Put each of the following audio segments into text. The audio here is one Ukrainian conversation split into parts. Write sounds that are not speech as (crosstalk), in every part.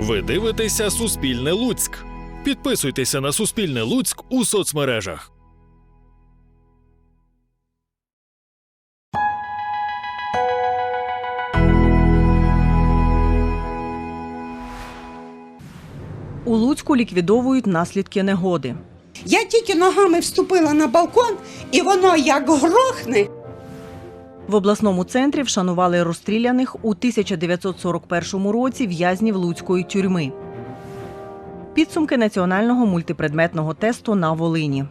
Ви дивитеся Суспільне Луцьк. Підписуйтеся на Суспільне Луцьк у соцмережах. У Луцьку ліквідовують наслідки негоди. Я тільки ногами вступила на балкон, і воно як грохне. В обласному центрі вшанували розстріляних у 1941 році в'язнів Луцької тюрми. Підсумки національного мультипредметного тесту на Волині.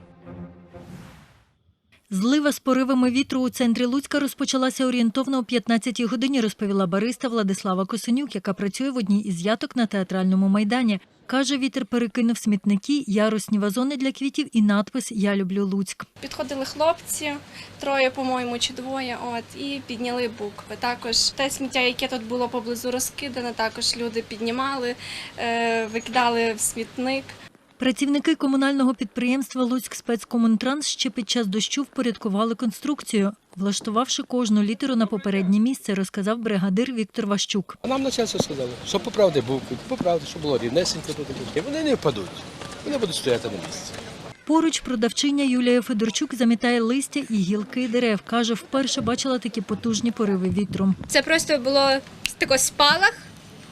Злива з поривами вітру у центрі Луцька розпочалася орієнтовно о 15-й годині, розповіла бариста Владислава Косенюк, яка працює в одній із яток на театральному майдані. Каже, вітер перекинув смітники, ярусні вазони для квітів і надпис Я люблю Луцьк. Підходили хлопці, троє, по-моєму, чи двоє, от, і підняли букви. Також те сміття, яке тут було поблизу розкидане, також люди піднімали, е, викидали в смітник. Працівники комунального підприємства Луцьк спецкомунтранс ще під час дощу впорядкували конструкцію, влаштувавши кожну літеру на попереднє місце, розказав бригадир Віктор Ващук. Нам начальство сказало, що поправди букви, поправди, щоб було рівнесенько тут. І вони не впадуть. Вони будуть стояти на місці. Поруч продавчиня Юлія Федорчук замітає листя і гілки дерев. Каже, вперше бачила такі потужні пориви вітру. Це просто було тако спалах.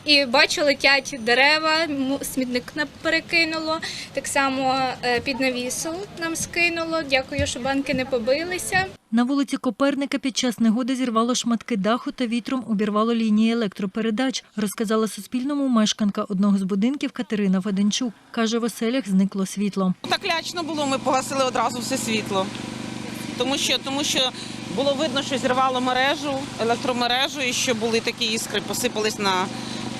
І бачу, летять дерева, смітник перекинуло. Так само е, під навісом нам скинуло. Дякую, що банки не побилися. На вулиці Коперника під час негоди зірвало шматки даху та вітром обірвало лінії електропередач, розказала Суспільному мешканка одного з будинків Катерина Феденчук. Каже, в оселях зникло світло. Так лячно було, ми погасили одразу все світло. Тому що, тому що було видно, що зірвало мережу, електромережу, і що були такі іскри, посипались на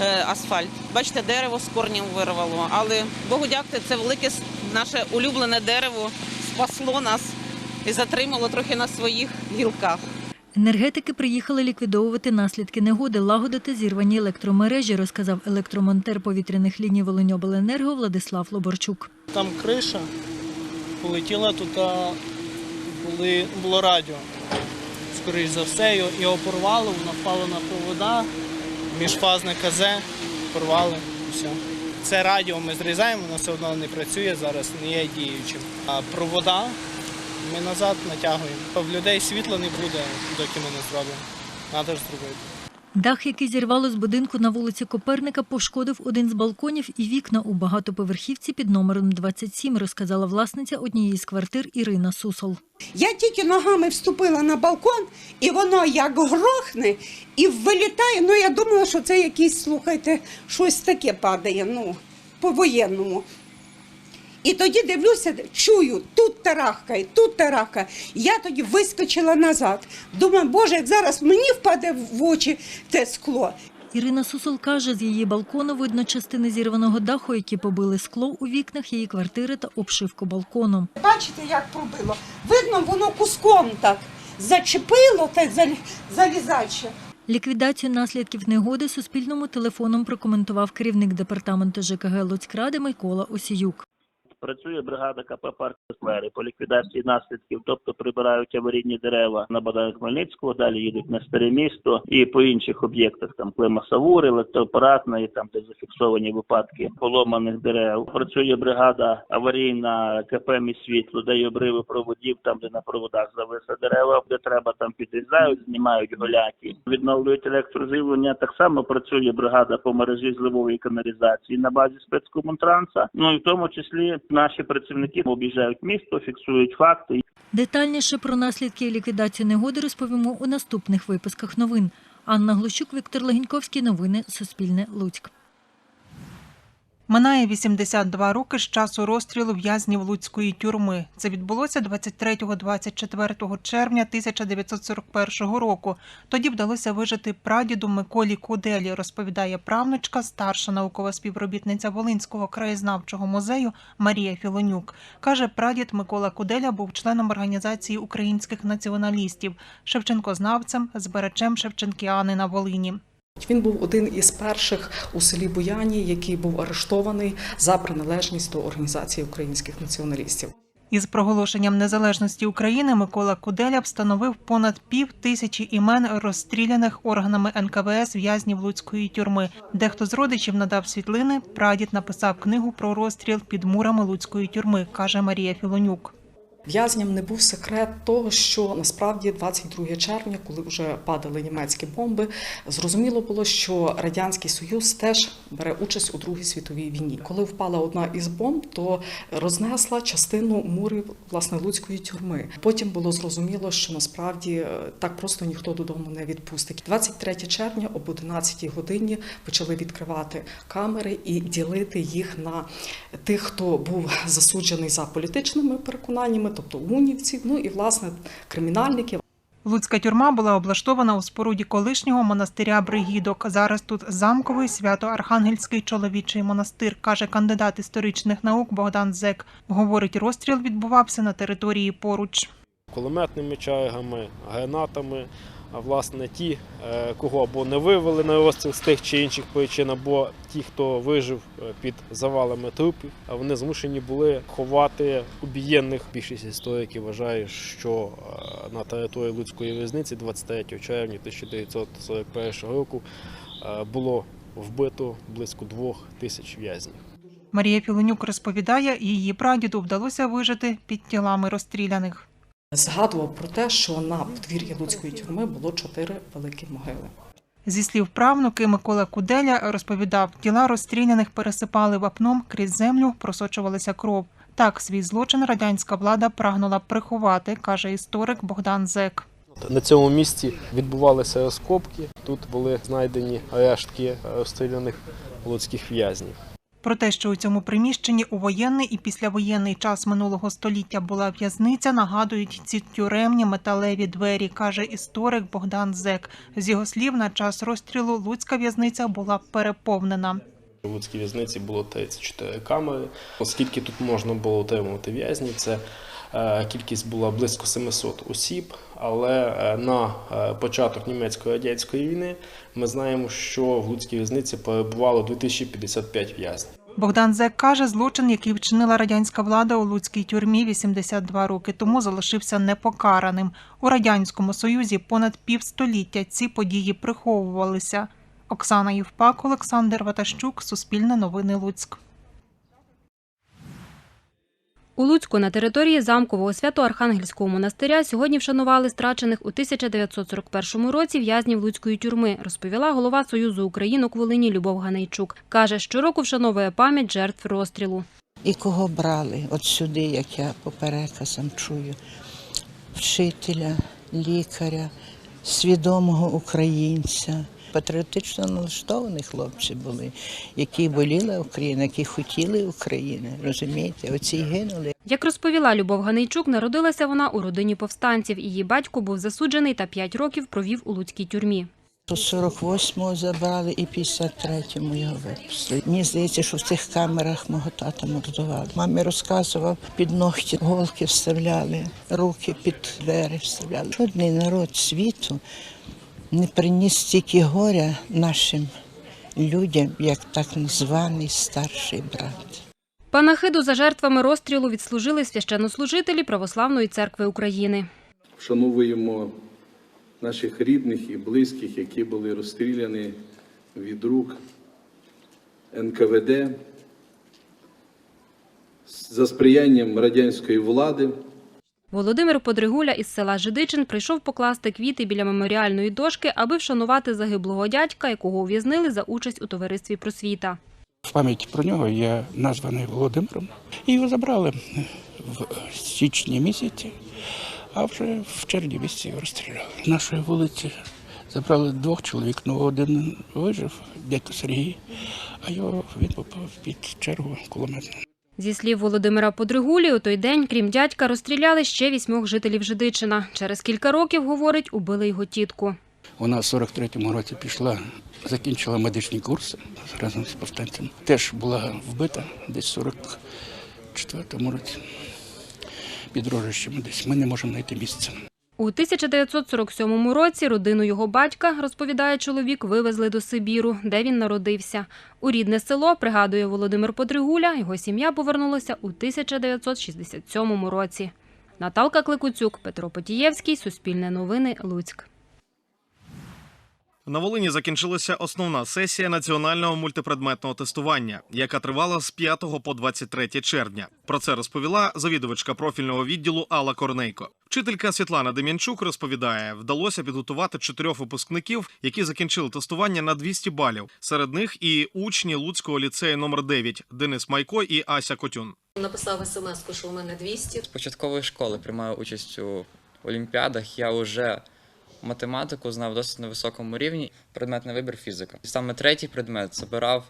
асфальт. Бачите, дерево з корнем вирвало. Але Богу дякувати, це велике с- наше улюблене дерево спасло нас і затримало трохи на своїх гілках. Енергетики приїхали ліквідовувати наслідки негоди, лагодити зірвані електромережі, розказав електромонтер повітряних ліній Волиньобленерго Владислав Лоборчук. Там криша полетіла тут, були, було радіо. Скоріш за все, його, його порвало, воно впало на провода, міжфазне КЗ, порвали все. Це радіо ми зрізаємо, воно все одно не працює зараз, не є діючим. А провода ми назад натягуємо. В людей світла не буде, доки ми не зробимо. Треба ж зробити. Дах, який зірвало з будинку на вулиці Коперника, пошкодив один з балконів і вікна у багатоповерхівці під номером 27, розказала власниця однієї з квартир Ірина Сусол. Я тільки ногами вступила на балкон, і воно як грохне і вилітає. Ну, я думала, що це якийсь, слухайте, щось таке падає, ну, по-воєнному. І тоді дивлюся, чую, тут тарахкає, тут тарахкає. Я тоді вискочила назад. Думаю, боже, як зараз мені впаде в очі те скло. Ірина Сусол каже, з її балкону видно частини зірваного даху, які побили скло у вікнах її квартири та обшивку балкону. Бачите, як пробило? Видно, воно куском так зачепило, залі- залізаче. Ліквідацію наслідків негоди Суспільному телефоном прокоментував керівник департаменту ЖКГ Луцькради Микола Осіюк. Працює бригада КП «Парк Сквери» по ліквідації наслідків, тобто прибирають аварійні дерева на Богдана Хмельницького, далі їдуть на старе місто і по інших об'єктах, там Клима Савур, електроапаратна, і там де зафіксовані випадки поломаних дерев. Працює бригада аварійна КП «Міськсвітло», де обриви проводів, там де на проводах зависли дерева, де треба там підрізають, знімають голяки, відновлюють електрозивлення. Так само працює бригада по мережі зливової каналізації на базі спецкомунтранса. Ну і в тому числі наші працівники об'їжджають місто, фіксують факти. Детальніше про наслідки ліквідації негоди розповімо у наступних випусках новин. Анна Глущук, Віктор Легіньковський. Новини Суспільне Луцьк. Минає 82 роки з часу розстрілу в'язнів Луцької тюрми. Це відбулося 23-24 червня 1941 року. Тоді вдалося вижити прадіду Миколі Куделі, розповідає правнучка, старша наукова співробітниця Волинського краєзнавчого музею Марія Філонюк. Каже, прадід Микола Куделя був членом організації українських націоналістів, шевченкознавцем, збирачем Шевченкіани на Волині. Він був один із перших у селі Буяні, який був арештований за приналежність до організації українських націоналістів. Із проголошенням незалежності України Микола Куделя встановив понад пів тисячі імен розстріляних органами НКВС в'язнів Луцької тюрми. Дехто з родичів надав світлини. Прадід написав книгу про розстріл під мурами Луцької тюрми, каже Марія Філонюк. В'язням не був секрет того, що насправді 22 червня, коли вже падали німецькі бомби, зрозуміло було, що радянський союз теж бере участь у Другій світовій війні. Коли впала одна із бомб, то рознесла частину мурів власне луцької тюрми. Потім було зрозуміло, що насправді е, так просто ніхто додому не відпустить. 23 червня об 11 годині почали відкривати камери і ділити їх на тих, хто був засуджений за політичними переконаннями, тобто унівців, ну і власне кримінальників. Луцька тюрма була облаштована у споруді колишнього монастиря Бригідок. Зараз тут замковий свято-архангельський чоловічий монастир, каже кандидат історичних наук Богдан Зек. Говорить, розстріл відбувався на території поруч. кулеметними чайгами, гранатами. Власне ті, е, кого або не вивели на розстріл з тих чи інших причин, або ті, хто вижив е, під завалами трупів, вони змушені були ховати убієнних. Більшість істориків вважає, що е, на території Луцької в'язниці 23 червня 1941 року було вбито близько двох тисяч в'язнів. Марія Філонюк розповідає, її прадіду вдалося вижити під тілами розстріляних. Згадував про те, що на подвір'ї Луцької тюрми було чотири великі могили. Зі слів правнуки Микола Куделя розповідав, тіла розстріляних пересипали вапном крізь землю, просочувалася кров. Так, свій злочин радянська влада прагнула приховати, каже історик Богдан Зек. На цьому місці відбувалися розкопки. Тут були знайдені рештки розстріляних луцьких в'язнів. Про те, що у цьому приміщенні у воєнний і післявоєнний час минулого століття була в'язниця, нагадують ці тюремні металеві двері, каже історик Богдан Зек. З його слів, на час розстрілу Луцька в'язниця була переповнена. У Луцькій в'язниці було 34 камери. Оскільки тут можна було утримувати в'язнів, це е, кількість була близько 700 осіб. Але е, на е, початок німецько-радянської війни ми знаємо, що в Луцькій в'язниці перебувало 2055 в'язнів. Богдан Зек каже, злочин, який вчинила радянська влада у Луцькій тюрмі 82 роки тому, залишився непокараним. У радянському союзі понад півстоліття ці події приховувалися. Оксана Євпак, Олександр Ватащук, Суспільне новини Луцьк. У Луцьку на території замкового свято-архангельського монастиря сьогодні вшанували страчених у 1941 році в'язнів Луцької тюрми, розповіла голова Союзу Українок Волині Любов Ганейчук. Каже, щороку вшановує пам'ять жертв розстрілу. І кого брали от сюди, як я по переказам чую, вчителя, лікаря, свідомого українця. Патріотично налаштовані хлопці були, які боліли Україна, які хотіли України. Розумієте, оці гинули. Як розповіла Любов Ганейчук, народилася вона у родині повстанців. Її батько був засуджений та 5 років провів у Луцькій тюрмі. По 48-му забрали і 53-му його випустили. Мені здається, що в цих камерах мого тата мордували. Мамі розказував, під ногті голки вставляли, руки під двері вставляли. Жодний народ світу не приніс стільки горя нашим людям, як так званий старший брат. Панахиду за жертвами розстрілу відслужили священнослужителі Православної церкви України. Вшановуємо наших рідних і близьких, які були розстріляні від рук НКВД за сприянням радянської влади. Володимир Подригуля із села Жидичин прийшов покласти квіти біля меморіальної дошки, аби вшанувати загиблого дядька, якого ув'язнили за участь у товаристві просвіта. В пам'ять про нього я названий Володимиром. Його забрали в січні місяці, а вже в червні місяці його розстріляли. Нашої вулиці забрали двох чоловік, ну один вижив, дядько Сергій, а його він попав під чергу кулеметну. Зі слів Володимира Подригулі, у той день, крім дядька, розстріляли ще вісьмох жителів Жидичина. Через кілька років, говорить, убили його тітку. Вона в 43-му році пішла, закінчила медичні курси разом з повстанцями. Теж була вбита десь в 44-му році. Під рожищами десь. Ми не можемо знайти місце. У 1947 році родину його батька, розповідає чоловік, вивезли до Сибіру, де він народився. У рідне село, пригадує Володимир Подригуля, його сім'я повернулася у 1967 році. Наталка Кликуцюк, Петро Потієвський, Суспільне новини, Луцьк. На Волині закінчилася основна сесія національного мультипредметного тестування, яка тривала з 5 по 23 червня. Про це розповіла завідувачка профільного відділу Алла Корнейко. Вчителька Світлана Дем'янчук розповідає, вдалося підготувати чотирьох випускників, які закінчили тестування на 200 балів. Серед них і учні Луцького ліцею номер 9 Денис Майко і Ася Котюн. Написав смс, що у мене 200. З початкової школи приймаю участь у олімпіадах. Я вже математику знав досить на високому рівні. Предметний вибір фізика. І саме третій предмет забирав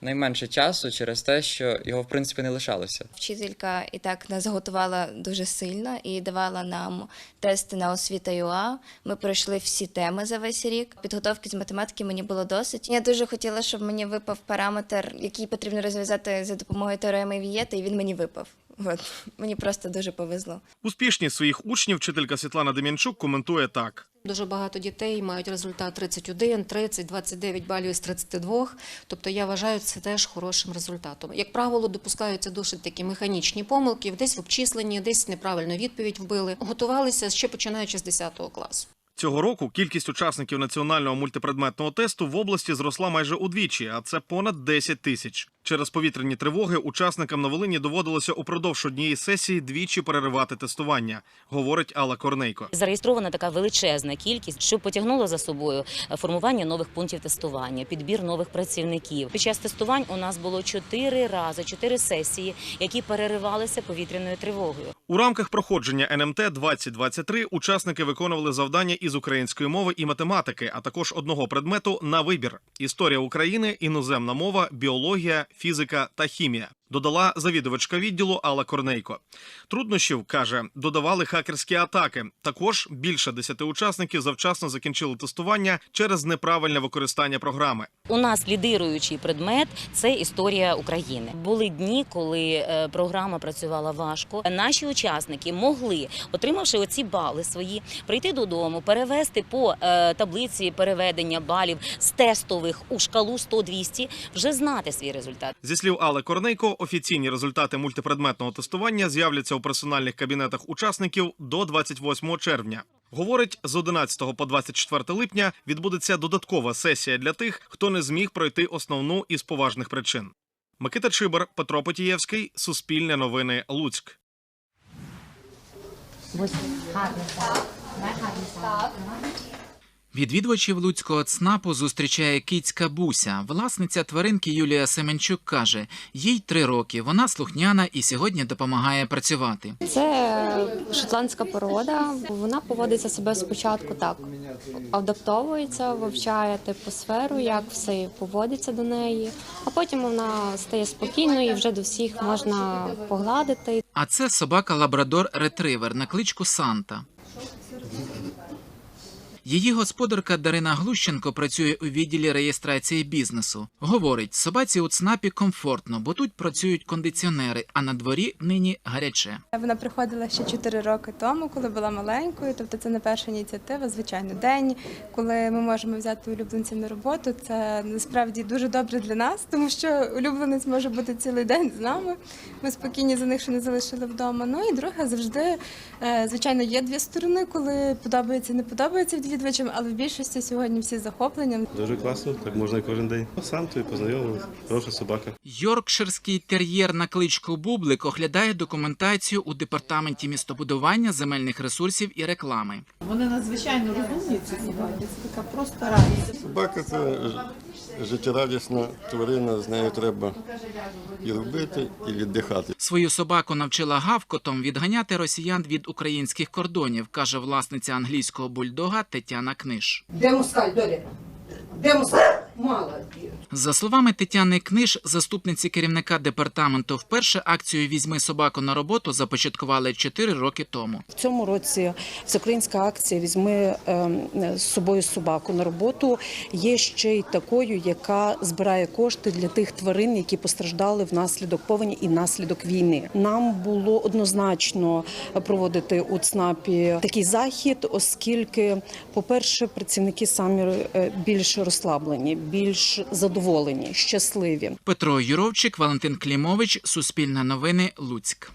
найменше часу через те, що його в принципі не лишалося. Вчителька і так нас готувала дуже сильно і давала нам тести на освіта ЮА. Ми пройшли всі теми за весь рік. Підготовки з математики мені було досить. Я дуже хотіла, щоб мені випав параметр, який потрібно розв'язати за допомогою теореми Вієта, і він мені випав. От (laughs) мені просто дуже повезло. Успішність своїх учнів вчителька Світлана Дем'янчук коментує так. Дуже багато дітей мають результат 31, 30, 29 балів із 32. Тобто я вважаю це теж хорошим результатом. Як правило, допускаються досить такі механічні помилки, десь в обчисленні, десь неправильну відповідь вбили. Готувалися ще починаючи з 10 класу. Цього року кількість учасників національного мультипредметного тесту в області зросла майже удвічі, а це понад 10 тисяч. Через повітряні тривоги учасникам на Волині доводилося упродовж однієї сесії двічі переривати тестування, говорить Алла Корнейко. Зареєстрована така величезна кількість, що потягнуло за собою формування нових пунктів тестування, підбір нових працівників. Під час тестувань у нас було чотири рази, чотири сесії, які переривалися повітряною тривогою. У рамках проходження НМТ 2023 учасники виконували завдання із української мови і математики, а також одного предмету на вибір: історія України, іноземна мова, біологія, фізика та хімія. Додала завідувачка відділу Алла Корнейко. Труднощів каже, додавали хакерські атаки. Також більше десяти учасників завчасно закінчили тестування через неправильне використання програми. У нас лідируючий предмет це історія України. Були дні, коли е, програма працювала важко. Наші учасники могли, отримавши оці бали свої, прийти додому, перевести по е, таблиці переведення балів з тестових у шкалу 100-200, вже знати свій результат. Зі слів Алли Корнейко, офіційні результати мультипредметного тестування з'являться у персональних кабінетах учасників до 28 червня. Говорить, з 11 по 24 липня відбудеться додаткова сесія для тих, хто не зміг пройти основну із поважних причин. Микита Чибар, Петро Потієвський, Суспільне новини, Луцьк. Відвідувачів Луцького ЦНАПу зустрічає кицька Буся. Власниця тваринки Юлія Семенчук каже, їй три роки. Вона слухняна і сьогодні допомагає працювати. Це шотландська порода. Вона поводиться себе спочатку так, адаптовується, вивчає типу сферу, як все поводиться до неї, а потім вона стає спокійною і вже до всіх можна погладити. А це собака Лабрадор Ретривер на кличку Санта. Її господарка Дарина Глущенко працює у відділі реєстрації бізнесу. Говорить, собаці у ЦНАПі комфортно, бо тут працюють кондиціонери, а на дворі нині гаряче. Вона приходила ще 4 роки тому, коли була маленькою. Тобто це не перша ініціатива, звичайно, день, коли ми можемо взяти улюбленців на роботу. Це насправді дуже добре для нас, тому що улюбленець може бути цілий день з нами. Ми спокійні за них, що не залишили вдома. Ну і друге, завжди, е, звичайно, є дві сторони, коли подобається не подобається відвідувачам, але в більшості сьогодні всі захопленням. Дуже класно, так можна кожен день. Сам тобі познайомилися, хороша собака. Йоркширський тер'єр на кличку Бублик оглядає документацію у департаменті містобудування, земельних ресурсів і реклами. Вони надзвичайно розумні, ці собаки. Це така просто радість. Собака це життєрадісна тварина, з нею треба і робити, і віддихати. Свою собаку навчила гавкотом відганяти росіян від українських кордонів, каже власниця англійського бульдога Тетяна Книж. Де мускаль, долі? Де мускаль? За словами Тетяни Книж, заступниці керівника департаменту, вперше акцію Візьми собаку на роботу започаткували 4 роки тому. В цьому році всеукраїнська акція Візьми ем, з собою собаку на роботу є ще й такою, яка збирає кошти для тих тварин, які постраждали внаслідок повені і внаслідок війни. Нам було однозначно проводити у ЦНАПі такий захід, оскільки, по-перше, працівники самі е, більш розслаблені, більш задоволені, щасливі. Петро Юровчик, Валентин Клімович, Суспільне новини, Луцьк.